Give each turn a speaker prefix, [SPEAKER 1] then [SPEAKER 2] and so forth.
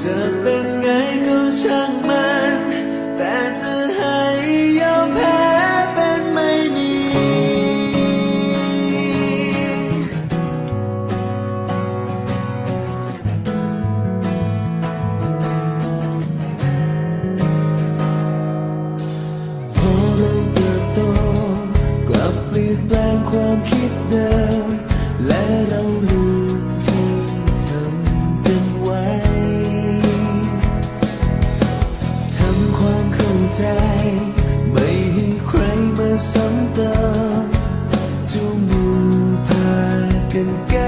[SPEAKER 1] จะเป็นไงก็ช่างมัน ไม่ให้ใครมาซ้ำเติจูมูพากัน